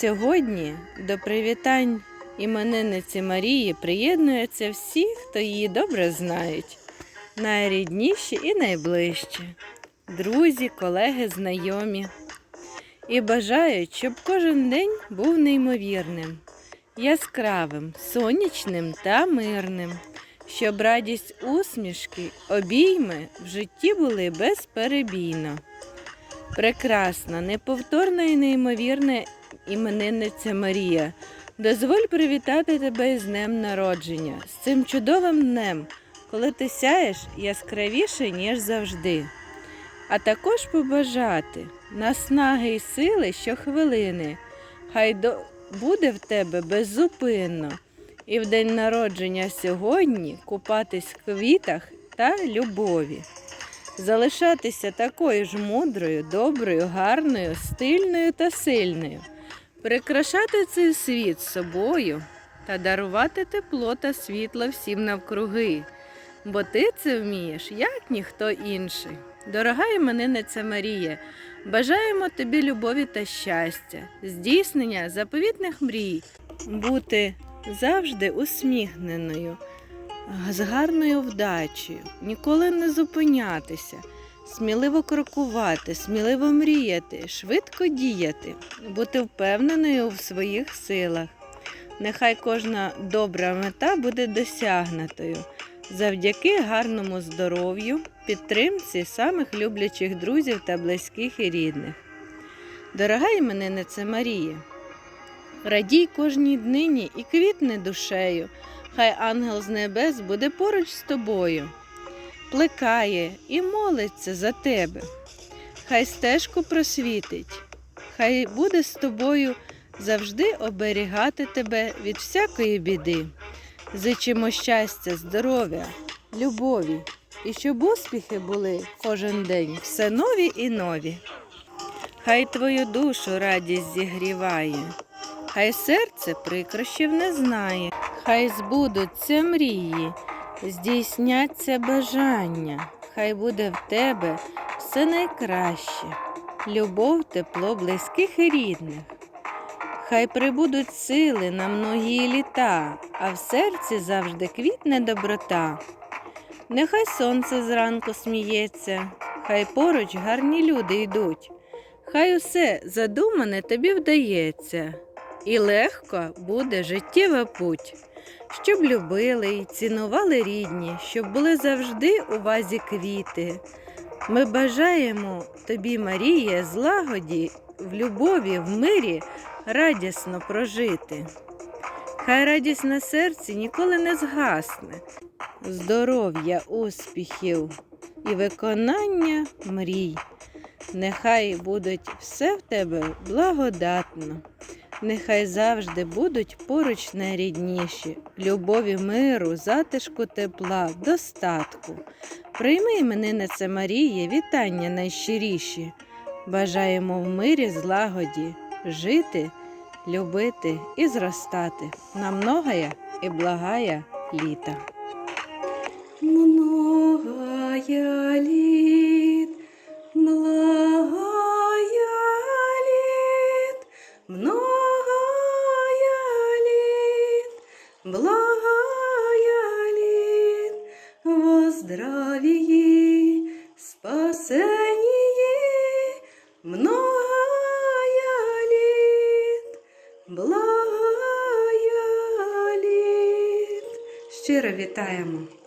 Сьогодні до привітань іменинниці Марії приєднуються всі, хто її добре знають, найрідніші і найближчі, друзі, колеги, знайомі. І бажають, щоб кожен день був неймовірним, яскравим, сонячним та мирним, щоб радість усмішки, обійми в житті були безперебійно. Прекрасна, неповторна і неймовірна іменинниця Марія. Дозволь привітати тебе з днем народження, з цим чудовим днем, коли ти сяєш яскравіше, ніж завжди. А також побажати наснаги й сили щохвилини. Хай до... буде в тебе беззупинно. І в день народження сьогодні купатись в квітах та любові. Залишатися такою ж мудрою, доброю, гарною, стильною та сильною, прикрашати цей світ собою та дарувати тепло та світло всім навкруги, бо ти це вмієш, як ніхто інший. Дорога іменинниця Марія, бажаємо тобі любові та щастя, здійснення заповітних мрій, бути завжди усміхненою з гарною вдачею, ніколи не зупинятися, сміливо крокувати, сміливо мріяти, швидко діяти, бути впевненою в своїх силах. Нехай кожна добра мета буде досягнутою завдяки гарному здоров'ю, підтримці самих люблячих друзів та близьких і рідних. Дорога іменинниця Марія, радій кожній днині і квітни душею. Хай ангел з небес буде поруч з тобою, плекає і молиться за тебе. Хай стежку просвітить, хай буде з тобою завжди оберігати тебе від всякої біди. Зичимо щастя, здоров'я, любові, і щоб успіхи були кожен день все нові і нові. Хай твою душу радість зігріває, хай серце прикрощів не знає. Хай збудуться мрії, здійсняться бажання, хай буде в тебе все найкраще, любов, тепло близьких і рідних. Хай прибудуть сили на многії літа, а в серці завжди квітне доброта. Нехай сонце зранку сміється, хай поруч гарні люди йдуть, хай усе задумане тобі вдається, і легко буде життєва путь щоб любили і цінували рідні, щоб були завжди у вазі квіти. Ми бажаємо тобі, Марія, злагоді, в любові, в мирі радісно прожити. Хай радість на серці ніколи не згасне, здоров'я, успіхів і виконання мрій. Нехай будуть все в тебе благодатно. Нехай завжди будуть поруч найрідніші, любові, миру, затишку, тепла, достатку. Прийми імениннице Марії, вітання найщиріші. Бажаємо в мирі, злагоді жити, любити і зростати на многая і благая літа. Благая лет, во здравии, спасении, многая лет, благая лет. Щиро вітаємо!